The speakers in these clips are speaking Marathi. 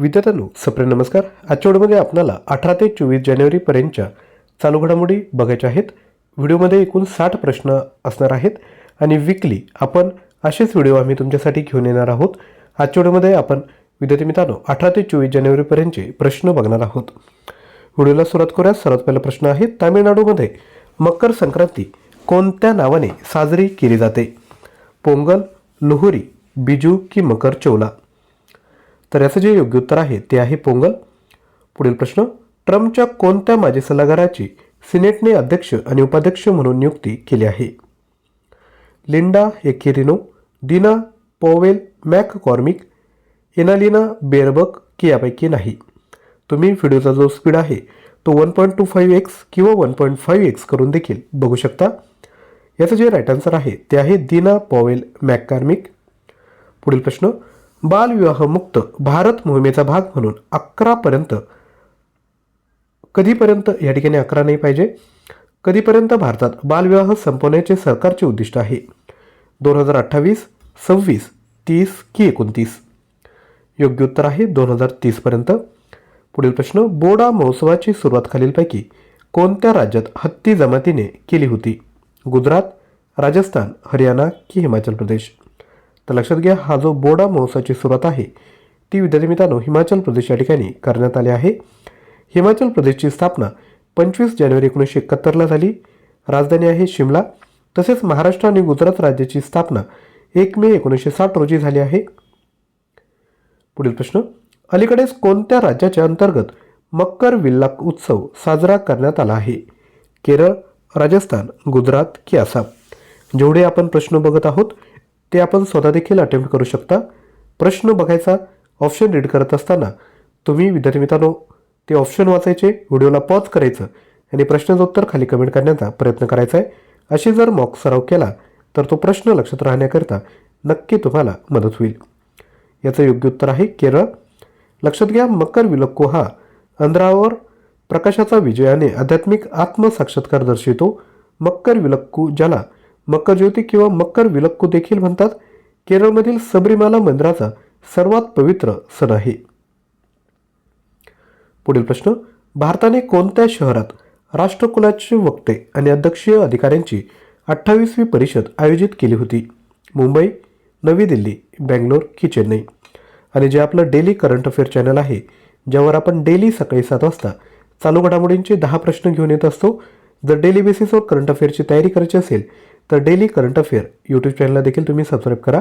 विद्यार्थ्यांनो सप्रे नमस्कार. आजच्या व्हिडिओमध्ये आपल्याला अठरा ते चोवीस जानेवारीपर्यंतच्या चालू घडामोडी बघायच्या आहेत. व्हिडिओमध्ये एकूण साठ प्रश्न असणार आहेत आणि विकली आपण असेच व्हिडिओ आम्ही तुमच्यासाठी घेऊन येणार आहोत. आजच्या व्हिडिओमध्ये आपण विद्यार्थी मित्रांनो अठरा ते चोवीस जानेवारीपर्यंतचे प्रश्न बघणार आहोत. व्हिडिओला सुरुवात करूया. सर्वात पहिला प्रश्न आहे तामिळनाडूमध्ये मकर संक्रांती कोणत्या नावाने साजरी केली जाते? पोंगल लोहरी बिजू की मकर चौला? तर याचं जे योग्य उत्तर आहे ते आहे पोंगल. पुढील प्रश्न ट्रम्पच्या कोणत्या माजी सल्लागाराची सिनेटने अध्यक्ष आणि उपाध्यक्ष म्हणून नियुक्ती केली आहे? लिंडा हेकेरिनो दिना पॉवेल मॅक कॉर्मिक एनालिना बेरबक की यापैकी नाही. तुम्ही व्हिडिओचा जो स्पीड आहे तो one point two five X किंवा वन पॉईंट फाईव्ह एक्स करून देखील बघू शकता. याचं जे राईट आन्सर आहे ते आहे दिना पॉवेल मॅककार्मिक. पुढील प्रश्न बालविवाहमुक्त भारत मोहिमेचा भाग म्हणून अकरापर्यंत कधीपर्यंत? या ठिकाणी अकरा नाही पाहिजे. कधीपर्यंत भारतात बालविवाह संपवण्याचे सरकारचे उद्दिष्ट आहे? दोन हजार अठ्ठावीस सव्वीस तीस की एकोणतीस? योग्य उत्तर आहे दोन हजार तीसपर्यंत पुढील प्रश्न बोडा महोत्सवाची सुरुवात खालीलपैकी कोणत्या राज्यात हत्ती जमातीने केली होती? गुजरात राजस्थान हरियाणा की हिमाचल प्रदेश? तर लक्षात घ्या हा जो बोडा महोत्सवाची सुरुवात आहे ती विद्यार्थी मित्रांनो हिमाचल प्रदेश या ठिकाणी करण्यात आली आहे. हिमाचल प्रदेशची स्थापना पंचवीस जानेवारी एकोणीसशे एकाहत्तरला झाली. राजधानी आहे शिमला. तसेच महाराष्ट्र आणि गुजरात राज्याची स्थापना एक मे एकोणीसशे साठ रोजी झाली आहे. पुढील प्रश्न अलीकडेच कोणत्या राज्याच्या अंतर्गत मकर विल्लाक उत्सव साजरा करण्यात आला आहे? केरळ राजस्थान गुजरात की आसाम? जेवढे आपण प्रश्न बघत आहोत ते आपण स्वतः देखील अटेम्प्ट करू शकता. प्रश्न बघायचा ऑप्शन रीड करत असताना तुम्ही विद्यार्थी मित्रांनो ते ऑप्शन वाचायचे व्हिडिओला पॉज करायचं आणि प्रश्नाचं उत्तर खाली कमेंट करण्याचा प्रयत्न करायचा आहे अशी जर मॉक सराव केला तर तो प्रश्न लक्षात राहण्याकरता नक्की तुम्हाला मदत होईल. याचं योग्य उत्तर आहे केरळ. लक्षात घ्या मकर विलक्को हा अंधारावर प्रकाशाचा विजयाने आध्यात्मिक आत्मसाक्षात्कार दर्शवितो. मकर विलक्कू ज्याला मकर ज्योती किंवा मकर विलक्कू देखील म्हणतात केरळमधील सबरीमाला मंदिराचा सर्वात पवित्र सण आहे. पुढील प्रश्न भारताने कोणत्या शहरात राष्ट्रकुलाचे वक्ते आणि अध्यक्षीय अधिकाऱ्यांची अठ्ठावीसवी परिषद आयोजित केली होती? मुंबई नवी दिल्ली बँगलोर की चेन्नई? आणि जे आपलं डेली करंट अफेअर चॅनल आहे ज्यावर आपण डेली सकाळी सात वाजता चालू घडामोडींचे दहा प्रश्न घेऊन येत असतो जर डेली बेसिसवर करंट अफेअरची तयारी करायची असेल तर डेली करंट अफेअर यूट्यूब चॅनलला देखील तुम्ही सबस्क्राईब करा.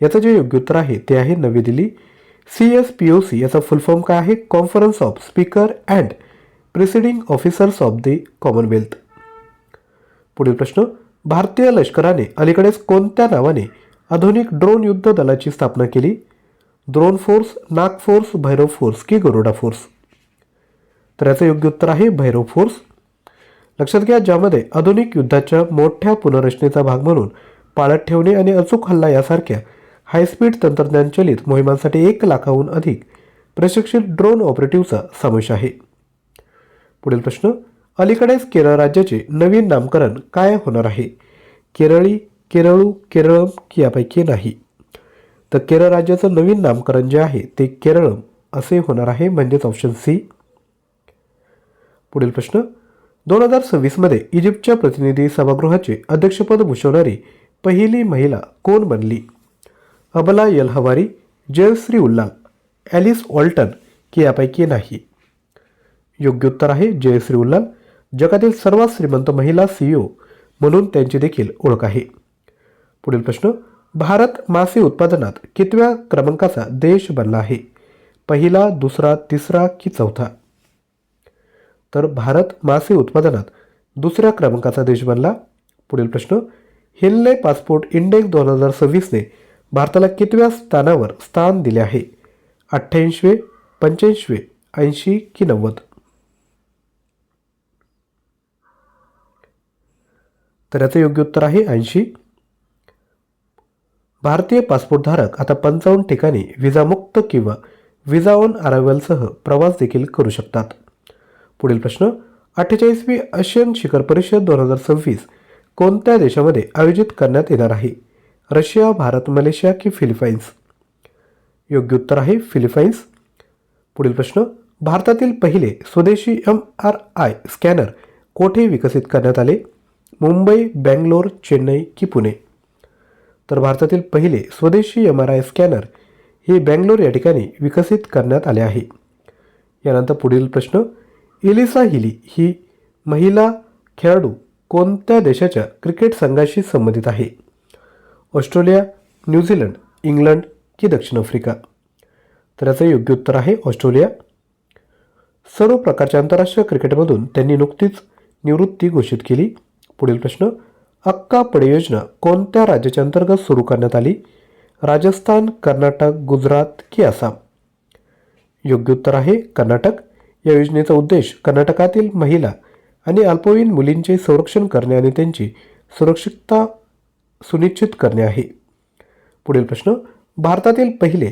याचं जे योग्य उत्तर आहे ते आहे नवी Delhi. C S P O C याचा फुल फॉर्म काय आहे? Conference of speaker and presiding officers of the Commonwealth पुढील प्रश्न भारतीय लष्कराने अलीकडेच कोणत्या नावाने आधुनिक ड्रोन युद्ध दलाची स्थापना केली? Drone force Naag force Bhairav force की गरुडा फोर्स तर याचं योग्य उत्तर आहे भैरव फोर्स लक्षात घ्या ज्यामध्ये आधुनिक युद्धाच्या मोठ्या पुनर्रचनेचा भाग म्हणून पाळत ठेवणे आणि अचूक हल्ला यासारख्या हायस्पीड तंत्रज्ञान चलित मोहिमांसाठी एक लाखाहून अधिक प्रशिक्षित ड्रोन ऑपरेटिव्हचा समावेश आहे. पुढील प्रश्न अलीकडेच केरळ राज्याचे नवीन नामकरण काय होणार आहे? केरळी केरळू केरळम की यापैकी नाही. तर केरळ राज्याचं नवीन नामकरण जे आहे ते केरळम असे होणार आहे म्हणजेच ऑप्शन सी पुढील प्रश्न दोन हजार सव्वीसमध्ये इजिप्तच्या प्रतिनिधी सभागृहाचे अध्यक्षपद भूषवणारी पहिली महिला कोण बनली? अबला यलहवारी जयश्री उल्लाल ॲलिस ऑल्टन की यापैकी नाही. योग्य उत्तर आहे जयश्री उल्लाल जगातील सर्वात श्रीमंत महिला सीईओ म्हणून त्यांची देखील ओळख आहे. पुढील प्रश्न भारत मासे उत्पादनात कितव्या क्रमांकाचा देश बनला आहे? पहिला दुसरा तिसरा की चौथा? तर भारत मासे उत्पादनात दुसऱ्या क्रमांकाचा देश बनला. पुढील प्रश्न हिनले पासपोर्ट इंडेक्स दोन हजार सव्वीसने भारताला कितव्या स्थानावर स्थान दिले आहे? अठ्ठ्याऐंशवे पंच्याऐंशवे ऐंशी की नव्वद? तर याचं योग्य उत्तर आहे ऐंशी. भारतीय पासपोर्टधारक आता पंचावन्न ठिकाणी विजामुक्त किंवा विजा ऑन अरायव्हलसह प्रवास देखील करू शकतात. पुढील प्रश्न अठ्ठेचाळीसवी आशियन शिखर परिषद दोन हजार सव्वीस कोणत्या देशामध्ये आयोजित करण्यात येणार आहे? रशिया भारत मलेशिया की फिलिपाईन्स? योग्य उत्तर आहे फिलिपाईन्स. पुढील प्रश्न भारतातील पहिले स्वदेशी एम आर आय स्कॅनर कोठे विकसित करण्यात आले? मुंबई बँगलोर चेन्नई की पुणे? तर भारतातील पहिले स्वदेशी एम आर आय स्कॅनर हे बँगलोर या ठिकाणी विकसित करण्यात आले आहे. यानंतर पुढील प्रश्न इलिसा हिली ही महिला खेळाडू कोणत्या देशाच्या क्रिकेट संघाशी संबंधित आहे? ऑस्ट्रेलिया न्यूझीलंड इंग्लंड की दक्षिण आफ्रिका? तर याचं योग्य उत्तर आहे ऑस्ट्रेलिया. सर्व प्रकारच्या आंतरराष्ट्रीय क्रिकेटमधून त्यांनी नुकतीच निवृत्ती घोषित केली. पुढील प्रश्न अक्का पडे योजना कोणत्या राज्याच्या अंतर्गत सुरू करण्यात आली? राजस्थान कर्नाटक गुजरात की आसाम? योग्य उत्तर आहे कर्नाटक. या योजनेचा उद्देश कर्नाटकातील महिला आणि अल्पवयीन मुलींचे संरक्षण करणे आणि त्यांची सुरक्षितता सुनिश्चित करणे आहे. पुढील प्रश्न भारतातील पहिले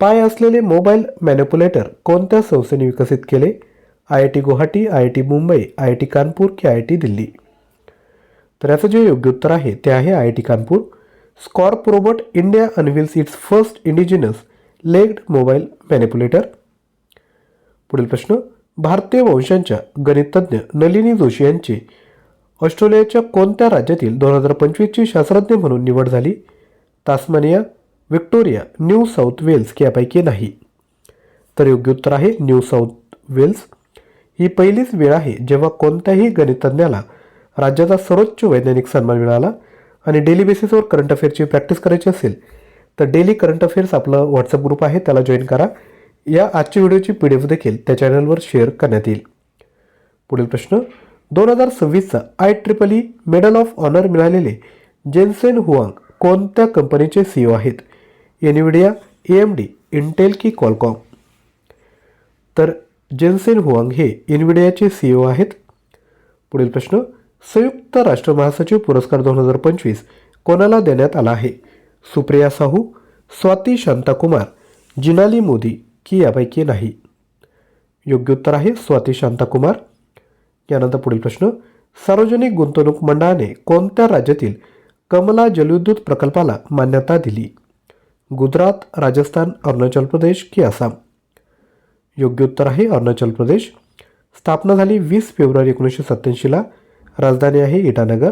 पाय असलेले मोबाईल मॅन्युप्युलेटर कोणत्या संस्थेने विकसित केले? I I T Guwahati I I T Mumbai I I T Kanpur की आय आय टी दिल्ली? तर याचं जे योग्य उत्तर आहे ते आहे I I T Kanpur. Scorp robot India unveils its first indigenous legged mobile manipulator. पुढील प्रश्न भारतीय वंशांच्या गणिततज्ञ नलिनी जोशी यांची ऑस्ट्रेलियाच्या कोणत्या राज्यातील दोन हजार पंचवीसची शास्त्रज्ञ म्हणून निवड झाली? Tasmania Victoria New South Wales यापैकी नाही. तर योग्य उत्तर आहे न्यू साऊथ वेल्स. ही पहिलीच वेळ आहे जेव्हा कोणत्याही गणितज्ञाला राज्याचा सर्वोच्च वैज्ञानिक सन्मान मिळाला आणि डेली बेसिसवर करंट अफेअरची प्रॅक्टिस करायची असेल तर डेली करंट अफेअर्स आपलं व्हॉट्सअप ग्रुप आहे त्याला जॉईन करा. या आजच्या व्हिडिओची पी डी एफ देखील त्या चॅनलवर शेअर करण्यात येईल. पुढील प्रश्न दोन हजार सव्वीसचा I triple E medal of honour मिळालेले जेन्सेन हुआंग कोणत्या कंपनीचे सीईओ आहेत? Nvidia A M D Intel की कॉलकॉम तर जेन्सेन हुआंग हे एनविडियाचे सीईओ आहेत. पुढील प्रश्न संयुक्त राष्ट्र महासचिव पुरस्कार दोन हजार पंचवीस कोणाला देण्यात आला आहे? सुप्रिया साहू स्वाती शांताकुमार जिनाली मोदी की यापैकी नाही. योग्य उत्तर आहे स्वाती शांताकुमार. यानंतर पुढील प्रश्न सार्वजनिक गुंतवणूक मंडळाने कोणत्या राज्यातील कमला जलविद्युत प्रकल्पाला मान्यता दिली? गुजरात राजस्थान अरुणाचल प्रदेश की आसाम? योग्य उत्तर आहे अरुणाचल प्रदेश. स्थापना झाली वीस फेब्रुवारी एकोणीसशे सत्त्याऐंशीला राजधानी आहे इटानगर.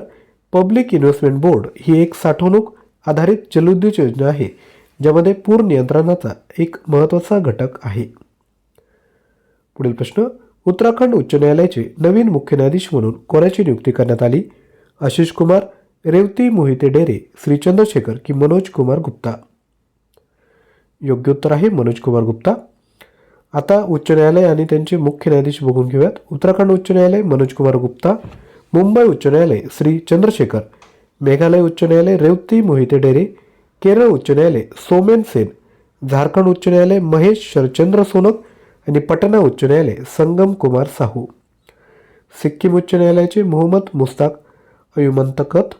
पब्लिक इन्व्हेस्टमेंट बोर्ड ही एक साठवणूक आधारित जलविद्युत योजना आहे. ज्यामध्ये पूर नियंत्रणाचा एक महत्त्वाचा घटक आहे. पुढील प्रश्न उत्तराखंड उच्च न्यायालयाचे नवीन मुख्य न्यायाधीश म्हणून कोणाची नियुक्ती करण्यात आली? आशिष कुमार रेवती मोहिते डेरे श्री चंद्रशेखर की मनोज कुमार गुप्ता? योग्य उत्तर आहे मनोज कुमार गुप्ता. आता उच्च न्यायालय आणि त्यांचे मुख्य न्यायाधीश बघून घेऊयात. उत्तराखंड उच्च न्यायालय मनोज कुमार गुप्ता. मुंबई उच्च न्यायालय श्री चंद्रशेखर. मेघालय उच्च न्यायालय रेवती मोहिते डेरे. केरळ उच्च न्यायालय सोमेन सेन झारखंड उच्च न्यायालय महेश शरचंद्र सोनक आणि पटना उच्च न्यायालय संगम कुमार साहू. सिक्कीम उच्च न्यायालयाचे मोहम्मद मुस्ताक अयुमंतकत.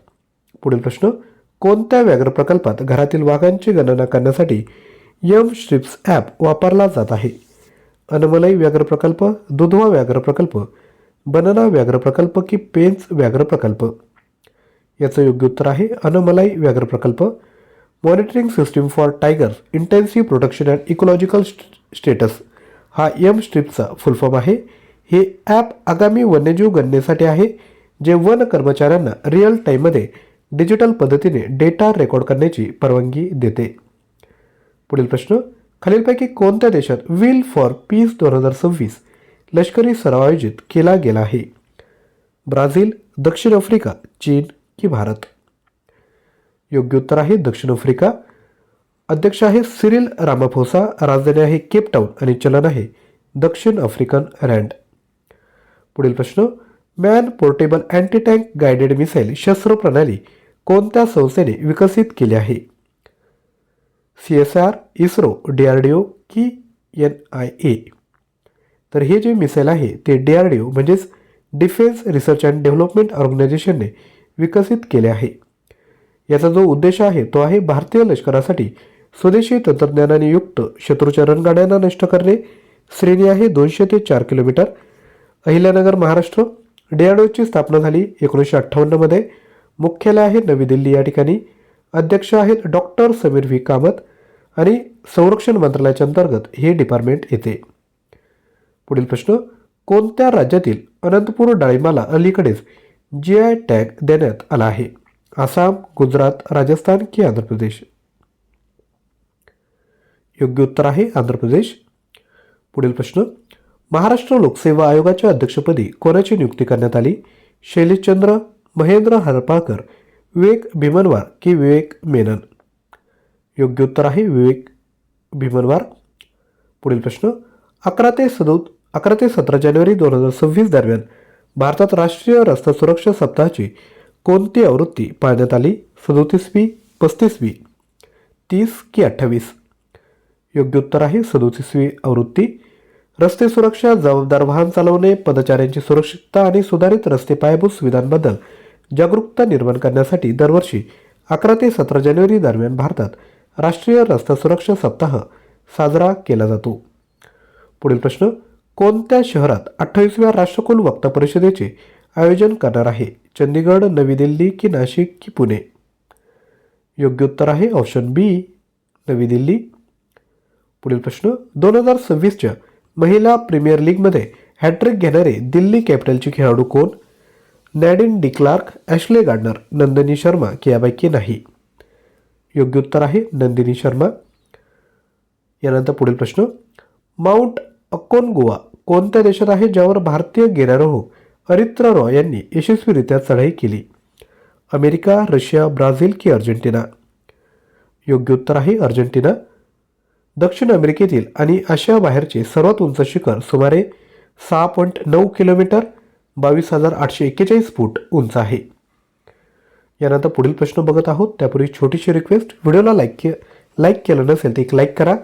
पुढील प्रश्न कोणत्या व्याघ्र प्रकल्पात घरातील वाघांची गणना करण्यासाठी यम स्ट्रिप्स ॲप वापरला जात आहे? अनमलई व्याघ्र प्रकल्प दुधवा व्याघ्र प्रकल्प बनना व्याघ्र प्रकल्प की पेंच व्याघ्र प्रकल्प? याचं योग्य उत्तर आहे अनमलाई व्याघ्र प्रकल्प. Monitoring system for tigers intensive protection and ecological status. हा यम स्ट्रिपचा फुल फॉर्म आहे. हे ॲप आगामी वन्यजीव गणनेसाठी आहे जे वन कर्मचाऱ्यांना रिअल टाईममध्ये डिजिटल पद्धतीने डेटा रेकॉर्ड करण्याची परवानगी देते. पुढील प्रश्न खालीलपैकी कोणत्या देशात विल फॉर पीस दोन हजार सव्वीस लष्करी सराव आयोजित केला गेला आहे? ब्राझील दक्षिण आफ्रिका चीन की भारत. योग्य उत्तर आहे दक्षिण आफ्रिका. अध्यक्ष आहे सिरिल रामाफोसा, राजधानी आहे केप टाऊन आणि चलन आहे दक्षिण आफ्रिकन रँड. पुढील प्रश्न, man portable anti tank guided missile शस्त्र प्रणाली कोणत्या संस्थेने विकसित केली आहे? C S R, ISRO, D R D O की एन आय ए? तर हे जे मिसाईल आहे, ते डी आर डी ओ म्हणजेच डिफेन्स रिसर्च अँड डेव्हलपमेंट ऑर्गनायझेशनने विकसित केले आहे. याचा जो उद्देश आहे तो आहे भारतीय लष्करासाठी स्वदेशी तंत्रज्ञानाने युक्त शत्रूच्या रणगाड्यांना नष्ट करणे. श्रेणी आहे दोनशे ते चार किलोमीटर. अहिल्यानगर महाराष्ट्र. डीआरडीओची स्थापना झाली एकोणीसशे अठ्ठावन्नमध्ये मुख्यालय आहे नवी दिल्ली या ठिकाणी. अध्यक्ष आहेत डॉक्टर समीर व्ही. कामत आणि संरक्षण मंत्रालयाच्या अंतर्गत हे डिपार्टमेंट येते. पुढील प्रश्न कोणत्या राज्यातील अनंतपूर डाळिंबाला अलीकडेच जी आय टॅग देण्यात आला आहे? आसाम गुजरात राजस्थान की आंध्र प्रदेश। योग्य उत्तर आहे आंध्र प्रदेश। पुढील प्रश्न महाराष्ट्र लोकसेवा आयोगाच्या अध्यक्षपदी कोणाची नियुक्ती करण्यात आली? शैलेशचंद्र महेंद्र हरपाळकर विवेक भीमनवार की विवेक मेनन? योग्य उत्तर आहे विवेक भीमनवार। पुढील प्रश्न अकरा ते सदौ अकरा ते सतरा जानेवारी दोन हजार सव्वीस दरम्यान भारतात राष्ट्रीय रस्ता सुरक्षा सप्ताहाची कोणती आवृत्ती पाळण्यात आली? सदोतीसवी पस्तीसवी तीस की अठ्ठावीस? योग्य उत्तर आहे सदोतीसवी आवृत्ती. रस्ते सुरक्षा जबाबदार वाहन चालवणे पदचाऱ्यांची सुरक्षितता आणि सुधारित रस्ते पायाभूत सुविधांबद्दल जागरूकता निर्माण करण्यासाठी दरवर्षी अकरा ते सतरा जानेवारी दरम्यान भारतात राष्ट्रीय रस्ता सुरक्षा सप्ताह साजरा केला जातो. पुढील प्रश्न कोणत्या शहरात अठ्ठावीसव्या राष्ट्रकुल वक्ता परिषदेचे आयोजन करणार आहे? चंदीगड नवी दिल्ली की नाशिक की पुणे? योग्य उत्तर आहे ऑप्शन बी नवी दिल्ली. पुढील प्रश्न दोन हजार सव्वीसच्या महिला प्रीमियर लीगमध्ये हॅट्रिक घेणारे दिल्ली कॅपिटलचे खेळाडू कोण? Nadine de Klerk Ashleigh Gardner Nandini Sharma की यापैकी नाही? योग्य उत्तर आहे नंदिनी शर्मा. यानंतर पुढील प्रश्न माउंट गोवा कोणत्या देशात आहे ज्यावर भारतीय गिर्यारोह अरित्रा रॉय यांनी यशस्वीरित्या चढाई केली. अमेरिका रशिया ब्राझील की अर्जेंटिना. योग्य उत्तर आहे अर्जेंटिना. दक्षिण अमेरिकेतील आणि आशियाबाहेरचे सर्वात उंच शिखर सुमारे सहा पॉईंट नऊ किलोमीटर बावीस हजार आठशे एक्केचाळीस फूट उंच आहे. यानंतर पुढील प्रश्न बघत आहोत. त्यापूर्वी छोटीशी रिक्वेस्ट व्हिडिओला लाईक के लाईक केलं नसेल तर एक लाईक करा.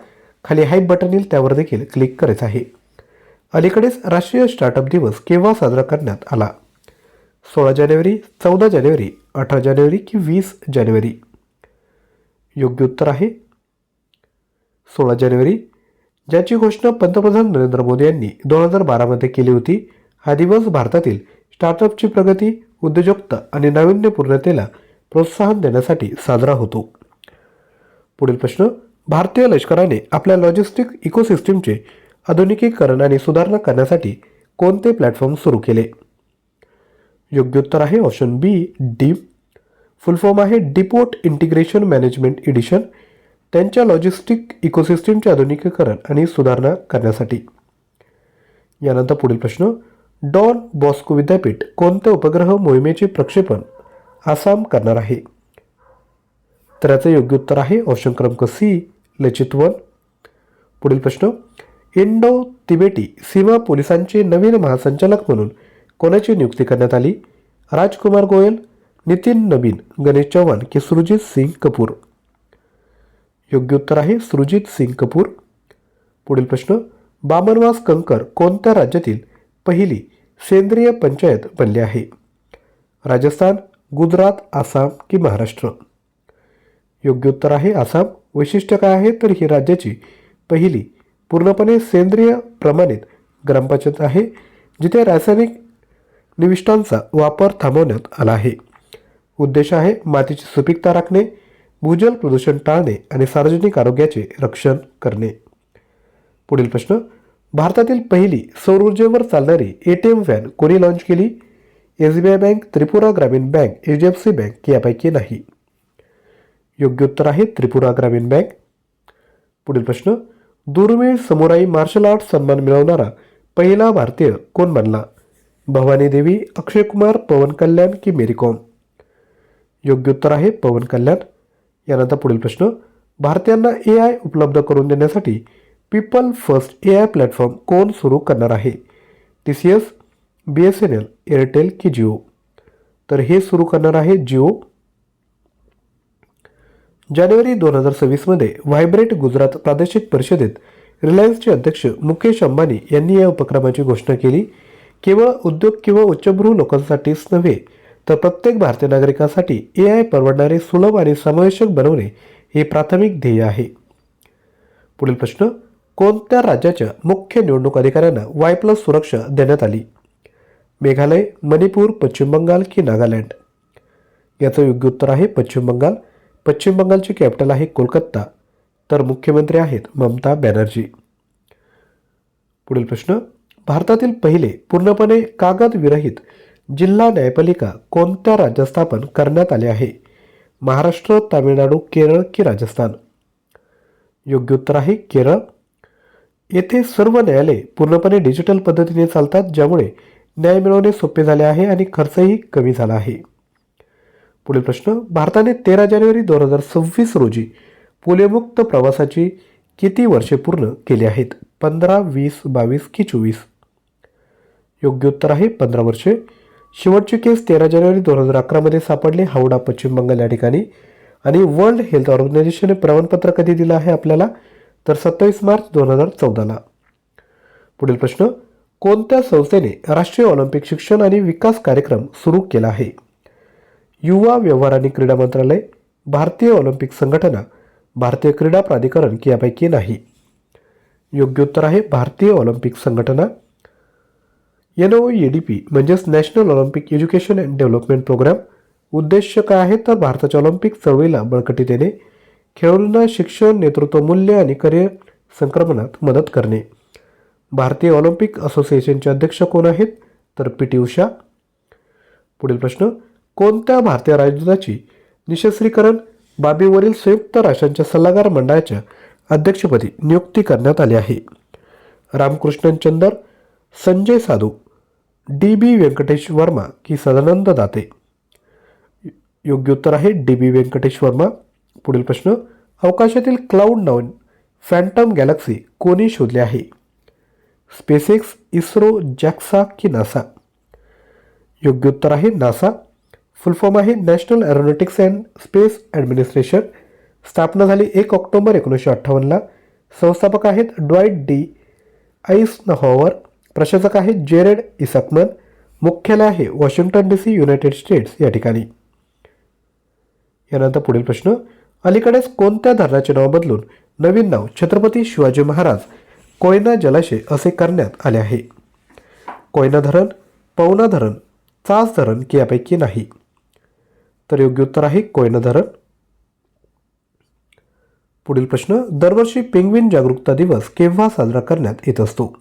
खाली हाईप बटन येईल त्यावर देखील क्लिक करायचं आहे. अलीकडेच राष्ट्रीय स्टार्टअप दिवस केव्हा साजरा करण्यात आला? सोळा जानेवारी चौदा जानेवारी अठरा जानेवारी की वीस जानेवारी? योग्य उत्तर आहे सोळा जानेवारी. ज्याची घोषणा पंतप्रधान नरेंद्र मोदी यांनी दोन हजार बारामध्ये केली होती हा दिवस भारतातील स्टार्टअपची प्रगती उद्योजकता आणि नाविन्यपूर्णतेला प्रोत्साहन देण्यासाठी साजरा होतो. पुढील प्रश्न भारतीय लष्कराने आपल्या लॉजिस्टिक इकोसिस्टीमचे आधुनिकीकरण आणि सुधारणा करण्यासाठी कोणते प्लॅटफॉर्म सुरू केले? योग्य उत्तर आहे option B D full form आहे डिपोर्ट इंटिग्रेशन मॅनेजमेंट एडिशन त्यांच्या लॉजिस्टिक इकोसिस्टीमचे आधुनिकीकरण आणि सुधारणा करण्यासाठी. यानंतर पुढील प्रश्न डॉन बॉस्को विद्यापीठ कोणत्या उपग्रह मोहिमेचे प्रक्षेपण आसाम करणार आहे? तर याचं योग्य उत्तर आहे ऑप्शन क्रमांक सी लचित वन. पुढील प्रश्न इंडो तिबेटी सीमा पोलिसांचे नवीन महासंचालक म्हणून कोणाची नियुक्ती करण्यात आली? राजकुमार गोयल नितीन नवीन गणेश चव्हाण की सुरजित सिंग कपूर? योग्य उत्तर आहे सुरजित सिंग कपूर. पुढील प्रश्न बामनवास कंकर कोणत्या राज्यातील पहिली सेंद्रिय पंचायत बनली आहे? राजस्थान गुजरात आसाम की महाराष्ट्र? योग्य उत्तर आहे आसाम. वैशिष्ट्य काय आहे? तर ही राज्याची पहिली पूर्णपणे सेंद्रिय प्रमाणित ग्रामपंचायत आहे जिथे रासायनिक निविष्टांचा वापर थांबवण्यात आला आहे. उद्देश आहे मातीची सुपीकता राखणे भूजल प्रदूषण टाळणे आणि सार्वजनिक आरोग्याचे रक्षण करणे. पुढील प्रश्न भारतातील पहिली सौर ऊर्जेवर चालणारी ए टी एम व्हॅन कोणी लॉन्च केली? S B I bank Tripura ग्रामीण bank H D F C bank यापैकी नाही. योग्य उत्तर आहे त्रिपुरा ग्रामीण बँक. पुढील प्रश्न दुर्मिळ समुराई मार्शल आर्ट सन्मान मिळवणारा पहिला भारतीय कोण बनला? भवानी देवी, अक्षय कुमार, पवन कल्याण की मेरी कॉम? योग्य उत्तर आहे पवन कल्याण. यानंतर पुढील प्रश्न, भारतीयांना ए आय उपलब्ध करून देण्यासाठी people first A I platform कोण सुरू करणार आहे? T C S B S N L Airtel की जिओ तर हे सुरू करणार आहे जिओ जानेवारी दोन हजार सव्वीसमध्ये व्हायब्रेट गुजरात प्रादेशिक परिषदेत रिलायन्सचे अध्यक्ष मुकेश अंबानी यांनी या उपक्रमाची घोषणा केली. केवळ उद्योग किंवा उच्चभ्रू लोकांसाठीच नव्हे तर प्रत्येक भारतीय नागरिकासाठी ए आय परवडणारे सुलभ आणि समावेशक बनवणे हे प्राथमिक ध्येय आहे. पुढील प्रश्न कोणत्या राज्याच्या मुख्य निवडणूक अधिकाऱ्यांना वाय प्लस सुरक्षा देण्यात आली? मेघालय मणिपूर पश्चिम बंगाल की नागालँड? याचं योग्य उत्तर आहे पश्चिम बंगाल. पश्चिम बंगालची कॅपिटल आहे कोलकाता तर मुख्यमंत्री आहेत ममता बॅनर्जी. पुढील प्रश्न भारतातील पहिले पूर्णपणे कागदविरहित जिल्हा न्यायपालिका कोणत्या राज्यात स्थापन करण्यात आले आहे? महाराष्ट्र तामिळनाडू केरळ की राजस्थान? योग्य उत्तर आहे केरळ. येथे सर्व न्यायालय पूर्णपणे डिजिटल पद्धतीने चालतात ज्यामुळे न्याय मिळवणे सोपे झाले आहे आणि खर्चही कमी झाला आहे. पुढील प्रश्न भारताने तेरा जानेवारी दोन हजार सव्वीस रोजी पोलिओमुक्त प्रवासाची किती वर्षे पूर्ण केली आहेत? पंधरा वीस बावीस की चोवीस? योग्य उत्तर आहे पंधरा वर्षे. शेवटची केस तेरा जानेवारी दोन हजार अकरामध्ये सापडली. हावडा पश्चिम बंगाल या ठिकाणी. आणि वर्ल्ड हेल्थ ऑर्गनायझेशनने प्रमाणपत्र कधी दिलं आहे आपल्याला? तर सत्तावीस मार्च दोन हजार चौदाला पुढील प्रश्न कोणत्या संस्थेने राष्ट्रीय ऑलिम्पिक शिक्षण आणि विकास कार्यक्रम सुरू केला आहे? युवा व्यवहार आणि क्रीडा मंत्रालय भारतीय ऑलिम्पिक संघटना भारतीय क्रीडा प्राधिकरण की यापैकी नाही. योग्य उत्तर आहे भारतीय ऑलिम्पिक संघटना. N O A D P म्हणजेच national Olympic education and development programme. उद्देश काय आहे? तर भारताच्या ऑलिम्पिक चळवळीला बळकटी देणे खेळाडूंना शिक्षण नेतृत्व मूल्य आणि करिअर संक्रमणात मदत करणे. भारतीय ऑलिम्पिक असोसिएशनचे अध्यक्ष कोण आहेत? तर पी टी उषा. पुढील प्रश्न कोणत्या भारतीय राजदूताची निशस्त्रीकरण बाबीवरील संयुक्त राष्ट्रांच्या सल्लागार मंडळाच्या अध्यक्षपदी नियुक्ती करण्यात आली आहे? रामकृष्णन चंदर संजय साधू डी बी व्यंकटेश वर्मा की सदानंद दाते? योग्य उत्तर आहे डी बी व्यंकटेश वर्मा. पुढील प्रश्न अवकाशातील क्लाउड नाऊन फॅन्टम गॅलेक्सी कोणी शोधले आहे? स्पेसएक्स इस्रो जॅक्सा की नासा? योग्य उत्तर आहे नासा. फुल फॉर्म आहे national aeronautics and space administration. स्थापना झाली एक ऑक्टोबर एकोणीसशे अठ्ठावन्नला संस्थापक आहेत ड्वाईट डी. आईसनहॉवर प्रशासक आहेत जेरेड इसाकमन. मुख्यालय आहे Washington D C United States या ठिकाणी. यानंतर पुढील प्रश्न. अलीकडेच कोणत्या धरणाचे नाव बदलून नवीन नाव छत्रपती शिवाजी महाराज कोयना जलाशय असे करण्यात आले आहे? कोयना धरण पवना धरण चास धरण की यापैकी नाही. तर योग्य उत्तर आहे कोयना धरण पुढील प्रश्न दरवर्षी पेंग्विन जागरूकता दिवस केव्हा साजरा करण्यात येत असतो?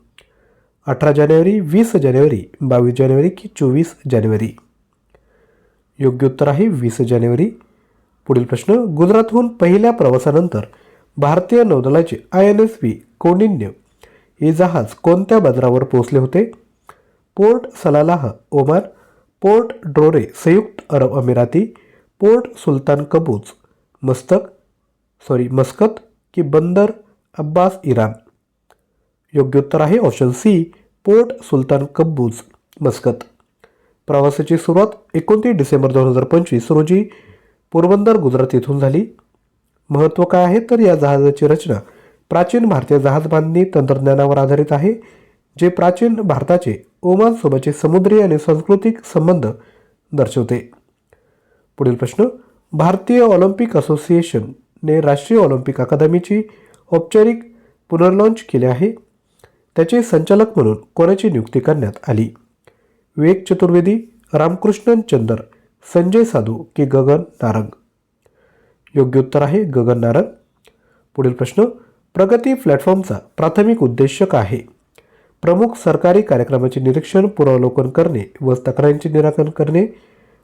अठरा जानेवारी वीस जानेवारी बावीस जानेवारी की चोवीस जानेवारी? योग्य उत्तर आहे वीस जानेवारी. पुढील प्रश्न गुजरातहून पहिल्या प्रवासानंतर भारतीय नौदलाचे I N S V Kaundinya हे जहाज कोणत्या बंदरावर पोहोचले होते? पोर्ट सलालाह ओमान पोर्ट ड्रोरे संयुक्त अरब अमिराती पोर्ट सुलतान कबूज मस्तक सॉरी मस्कत की बंदर अब्बास इराण योग्य उत्तर आहे option C Port Sultan Qaboos Muscat. प्रवासाची सुरुवात एकोणतीस डिसेंबर दोन हजार पंचवीस रोजी पोरबंदर गुजरात येथून झाली. महत्त्व काय आहे? तर या जहाजाची रचना प्राचीन भारतीय जहाज बांधणी तंत्रज्ञानावर आधारित आहे जे प्राचीन भारताचे ओमानसोबतचे समुद्री आणि सांस्कृतिक संबंध दर्शवते. पुढील प्रश्न भारतीय ऑलिम्पिक असोसिएशनने राष्ट्रीय ऑलिम्पिक अकादमीची औपचारिक पुनर्लॉन्च केले आहे. त्याचे संचालक म्हणून कोणाची नियुक्ती करण्यात आली? विवेक चतुर्वेदी रामकृष्णन चंदर संजय साधू की गगन नारंग? योग्य उत्तर आहे गगन नारंग. पुढील प्रश्न प्रगती प्लॅटफॉर्मचा प्राथमिक उद्देश काय आहे? प्रमुख सरकारी कार्यक्रमाचे निरीक्षण पुनरावलोकन करणे व तक्रारींचे निराकरण करणे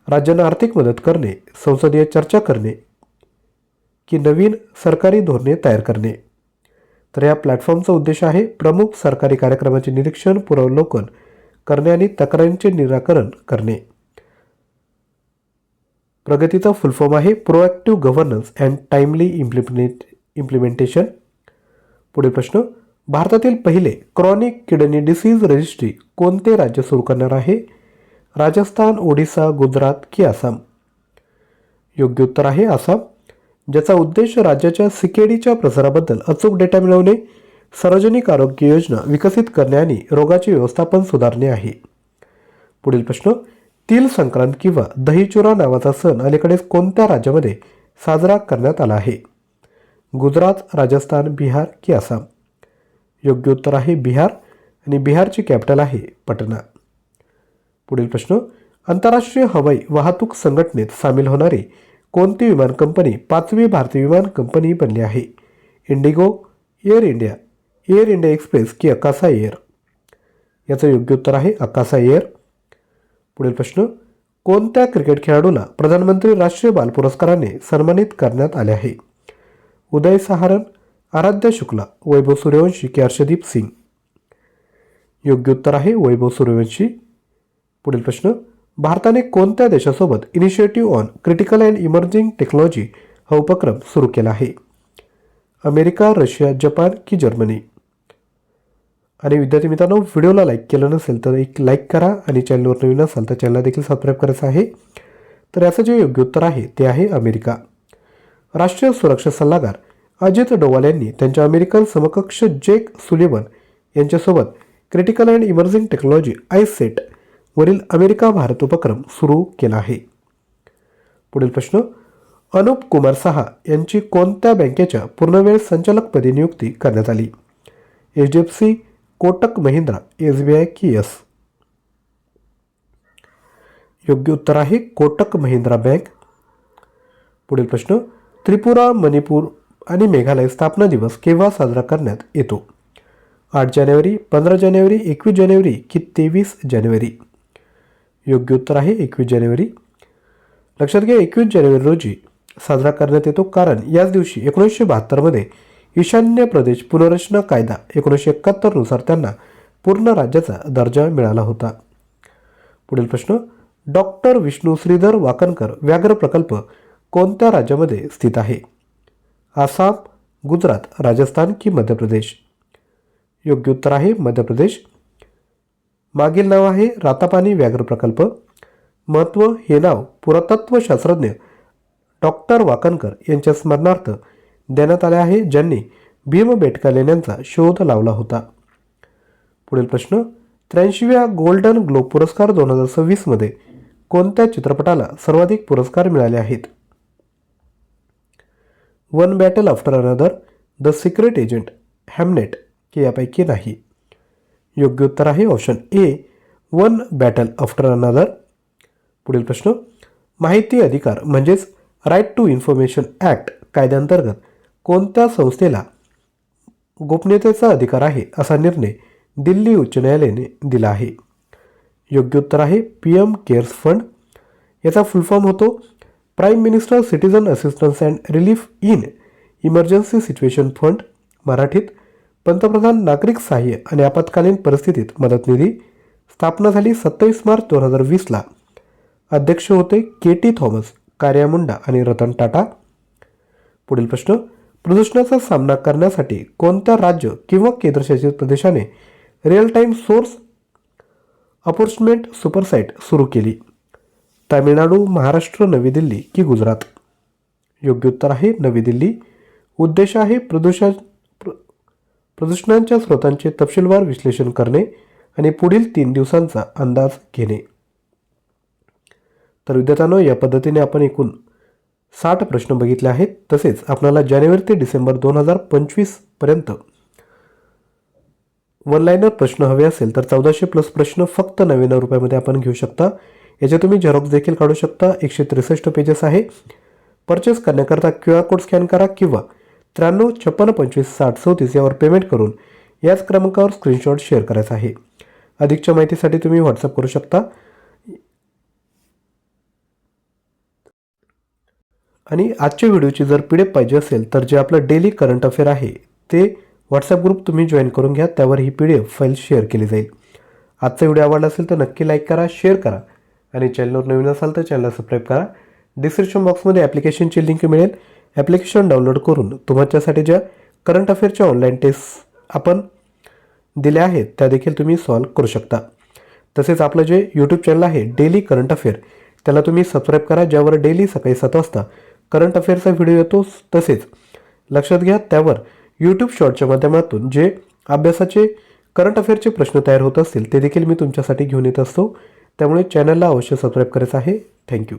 राज्यांना आर्थिक मदत करणे संसदीय चर्चा करणे की नवीन सरकारी धोरणे तयार करणे. तर या प्लॅटफॉर्मचा उद्देश आहे प्रमुख सरकारी कार्यक्रमाचे निरीक्षण पुनरावलोकन करणे आणि तक्रारींचे निराकरण करणे. प्रगतीचा फुल फॉर्म आहे proactive governance and timely implement implementation पुढील प्रश्न भारतातील पहिले क्रॉनिक किडनी डिसीज रजिस्ट्री कोणते राज्य सुरू करणार आहे? राजस्थान ओडिसा गुजरात की आसाम? योग्य उत्तर आहे आसाम ज्याचा उद्देश राज्याच्या सिकेडीच्या प्रसाराबद्दल अचूक डेटा मिळवणे सार्वजनिक आरोग्य योजना विकसित करणे आणि रोगाचे व्यवस्थापन सुधारणे आहे. पुढील प्रश्न तिल संक्रांत किंवा दहीचुरा नावाचा सण अलीकडेच कोणत्या राज्यामध्ये साजरा करण्यात आला आहे? गुजरात राजस्थान बिहार की आसाम? योग्य उत्तर आहे बिहार आणि बिहारची कॅपिटल आहे पटना. पुढील प्रश्न आंतरराष्ट्रीय हवाई वाहतूक संघटनेत सामील होणारी कोणती विमान कंपनी पाचवी भारतीय विमान कंपनी बनली आहे? IndiGo Air India Air India Express की अकासा एअर? याचं योग्य उत्तर आहे अकासा एअर. पुढील प्रश्न कोणत्या क्रिकेट खेळाडूला प्रधानमंत्री राष्ट्रीय बाल पुरस्काराने सन्मानित करण्यात आले आहे? उदय सहारन आराध्य शुक्ला वैभव सूर्यवंशी की हर्षदीप सिंग. योग्य उत्तर आहे वैभव सूर्यवंशी. पुढील प्रश्न भारताने कोणत्या देशासोबत initiative on critical and emerging technology हा उपक्रम सुरू केला आहे? अमेरिका रशिया जपान की जर्मनी? आणि विद्यार्थी मित्रांनो व्हिडिओला लाईक केलं नसेल तर एक लाईक करा आणि चॅनलवर नवीन असाल तर चॅनलला देखील सबस्क्राईब करायचं आहे. तर याचं जे योग्य उत्तर आहे ते आहे अमेरिका. राष्ट्रीय सुरक्षा सल्लागार अजित डोवाल यांनी त्यांच्या अमेरिकन समकक्ष जेक सुलिवन यांच्यासोबत critical and emerging technology iCET वरील अमेरिका भारत उपक्रम सुरू केला आहे. पुढील प्रश्न अनुप कुमार साहा यांची कोणत्या बँकेच्या पूर्णवेळ संचालकपदी नियुक्ती करण्यात आली? H D F C Kotak Mahindra S B I की यस योग्य उत्तर आहे कोटक महिंद्रा बँक. पुढील प्रश्न त्रिपुरा मणिपूर आणि मेघालय स्थापना दिवस केव्हा साजरा करण्यात येतो? आठ जानेवारी पंधरा जानेवारी एकवीस जानेवारी की तेवीस जानेवारी? योग्य उत्तर आहे एकवीस जानेवारी. लक्षात घ्या एकवीस जानेवारी रोजी साजरा करण्यात येतो कारण याच दिवशी एकोणीसशे बहात्तरमध्ये ईशान्य प्रदेश पुनर्रचना कायदा एकोणीसशे एकाहत्तरनुसार त्यांना पूर्ण राज्याचा दर्जा मिळाला होता. पुढील प्रश्न डॉक्टर विष्णू श्रीधर वाकणकर व्याघ्र प्रकल्प कोणत्या राज्यामध्ये स्थित आहे? आसाम गुजरात राजस्थान की मध्य प्रदेश. योग्य उत्तर आहे मध्य प्रदेश. मागील नाव आहे रातापानी व्याघ्र प्रकल्प. महत्त्व हे नाव पुरातत्व शास्त्रज्ञ डॉक्टर वाकणकर यांच्या स्मरणार्थ देण्यात आले आहे ज्यांनी भीमबेटका लेण्यांचा शोध लावला होता. पुढील प्रश्न त्र्याऐंशीव्या गोल्डन ग्लोब पुरस्कार दोन हजार सव्वीसमध्ये कोणत्या चित्रपटाला सर्वाधिक पुरस्कार मिळाले आहेत? One battle after another the secret agent Hamnet की यापैकी नाही. योग्य उत्तर आहे option A one battle after another पुढील प्रश्न. माहिती अधिकार म्हणजेच राईट टू इन्फॉर्मेशन ॲक्ट कायद्याअंतर्गत कोणत्या संस्थेला गोपनीयतेचा अधिकार आहे असा निर्णय दिल्ली उच्च न्यायालयाने दिला आहे. योग्य उत्तर आहे पी एम केअर्स फंड याचा फुल फॉर्म होतो prime minister citizen assistance and relief in emergency situation fund मराठीत पंतप्रधान नागरिक सहाय्य आणि आपत्कालीन परिस्थितीत मदत निधी. स्थापना झाली सत्तावीस मार्च दोन हजार वीसला अध्यक्ष होते के टी थॉमस कार्या मुंडा आणि रतन टाटा. पुढील प्रश्न प्रदूषणाचा सामना करण्यासाठी कोणत्या राज्य किंवा केंद्रशासित प्रदेशाने real time source apportionment supersite सुरू केली? तामिळनाडू महाराष्ट्र नवी दिल्ली की गुजरात? योग्य उत्तर आहे नवी दिल्ली. उद्देश आहे प्रदूषण प्र- प्रदूषणांच्या स्रोतांचे तपशीलवार विश्लेषण करणे आणि पुढील तीन दिवसांचा अंदाज घेणे. तर विद्यार्थ्यांनो या पद्धतीने आपण एकूण साठ प्रश्न बघितले आहेत. तसेच आपल्याला जानेवारी ते डिसेंबर दोन हजार पंचवीसपर्यंत वन लाईनर प्रश्न हवे असेल तर चौदाशे प्लस प्रश्न फक्त नव्याण्णव रुपयामध्ये आपण घेऊ शकता. याचे तुम्ही झेरॉक्स देखील काढू शकता. एकशे त्रेसष्ट पेजेस आहे. परचेस करण्याकरता क्यू आर कोड स्कॅन करा किंवा त्र्याण्णव छप्पन्न पंचवीस साठ चौतीस यावर पेमेंट करून याच क्रमांकावर स्क्रीनशॉट शेअर करायचा आहे. अधिकच्या माहितीसाठी तुम्ही व्हॉट्सअप करू शकता. आणि आजच्या व्हिडिओची जर पी डी एफ पाहिजे असेल तर जे आपलं डेली करंट अफेअर आहे ते व्हॉट्सअप ग्रुप तुम्ही जॉईन करून घ्या. त्यावर ही P D F file share केली जाईल. आजचा व्हिडिओ आवडला असेल तर नक्की लाईक करा शेअर करा. आणि चॅनलवर नवीन असाल तर चॅनलला सबस्क्राईब करा. डिस्क्रिप्शन बॉक्समध्ये ॲप्लिकेशनची लिंक मिळेल. ॲप्लिकेशन डाउनलोड करून तुमच्यासाठी ज्या करंट अफेअरच्या ऑनलाईन टेस्ट आपण दिल्या आहेत त्या देखील तुम्ही सॉल्व करू शकता. तसेच आपलं जे यूट्यूब चॅनल आहे डेली करंट अफेअर त्याला तुम्ही सबस्क्राईब करा ज्यावर डेली सकाळी सात वाजता करंट अफेअरचा व्हिडिओ येतो तसेच लक्षात घ्या त्यावर यूट्यूब शॉर्टच्या माध्यमातून जे अभ्यासाचे करंट अफेअरचे प्रश्न तयार होत असतील ते देखील मी तुमच्यासाठी घेऊन येत असतो. त्यामुळे चॅनलला अवश्य सबस्क्राईब करायचं आहे. थँक्यू.